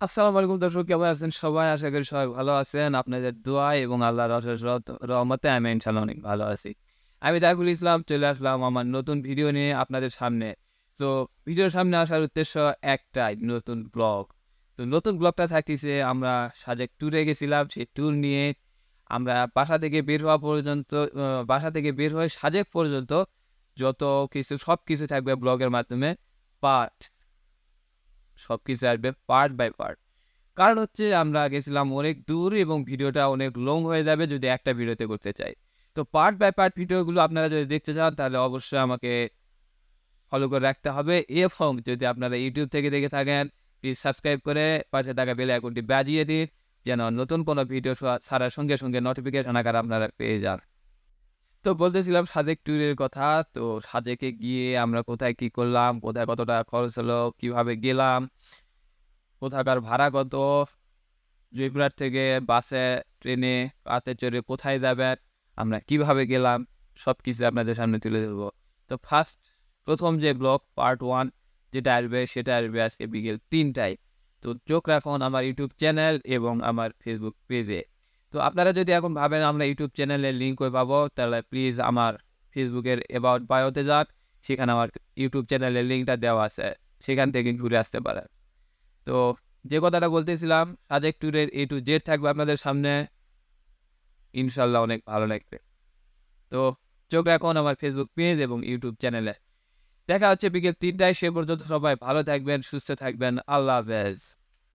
আসসালামু আলাইকুম দর্শক, কেমন আছেন সবাই? আশা করি সবাই ভালো আছেন। আপনাদের দোয়ায় এবং রত রহমতে আমি ইনশাআল্লাহ অনেক ভালো আছি। আমি তাইফুল ইসলাম, চলে আসলাম আমার নতুন ভিডিও নিয়ে আপনাদের সামনে। তো ভিডিওর সামনে আসার উদ্দেশ্য একটাই, নতুন ব্লগ। তো নতুন ব্লগটা থাকতেছে, আমরা সাজেক ট্যুরে গেছিলাম। সেই ট্যুর নিয়ে আমরা বাসা থেকে বের হওয়া পর্যন্ত বাসা থেকে বের হয়ে সাজেক পর্যন্ত যত কিছু, সবকিছু থাকবে ব্লগের মাধ্যমে পার্ট। সবকিছু আসবে পার্ট বাই পার্ট। কারণ হচ্ছে আমরা গেছিলাম অনেক দূর এবং ভিডিওটা অনেক লং হয়ে যাবে যদি একটা ভিডিওতে করতে চাই। তো পার্ট বাই পার্ট ভিডিওগুলো আপনারা যদি দেখতে চান তাহলে অবশ্যই আমাকে ফলো করে রাখতে হবে এবং যদি আপনারা ইউটিউব থেকে দেখে থাকেন প্লিজ সাবস্ক্রাইব করে পাশে থাকা বেল আইকনটি বাজিয়ে দিন যেন নতুন কোনো ভিডিও ছাড়ার সঙ্গে, সঙ্গে নোটিফিকেশন আকার আপনারা পেয়ে যান। তো বলতেছিলাম সাজেক ট্যুরের কথা। তো সাজেকে গিয়ে আমরা কোথায় কি করলাম, কোথায় কত টাকা খরচ হলো, কীভাবে গেলাম, কোথাকার ভাড়া কত, জয়পুরহাট থেকে বাসে, ট্রেনে, বাসে চড়ে কোথায় যাবেন, আমরা কীভাবে গেলাম সব কিছু আপনাদের সামনে তুলে ধরবো। তো ফার্স্ট প্রথম যে ব্লগ পার্ট ওয়ান যেটা আসবে সেটা আসবে আজকে বিকেল তিনটায় তো চোখ রাখুন আমার ইউটিউব চ্যানেল এবং আমার ফেসবুক পেজে। তো আপনারা যদি এখন ভাবেন আমরা YouTube চ্যানেলের লিঙ্ক কই পাবো তাহলে প্লিজ আমার Facebook-এর অ্যাবাউট বায়োতে যান। সেখানে আমার YouTube চ্যানেলের লিঙ্কটা দেওয়া আছে। সেখান থেকে ঘুরে আসতে পারেন। তো যে কথাটা বলতেছিলাম সাজেক ট্যুরের A to Z থাকবে আপনাদের সামনে। ইনশাআল্লাহ অনেক ভালো লাগবে। তো চোখ রাখুন আমার ফেসবুক পেজ এবং ইউটিউব চ্যানেলে। দেখা হচ্ছে বিকেল ৩ টায় সে পর্যন্ত সবাই ভালো থাকবেন, সুস্থ থাকবেন। আল্লাহ হাফেজ।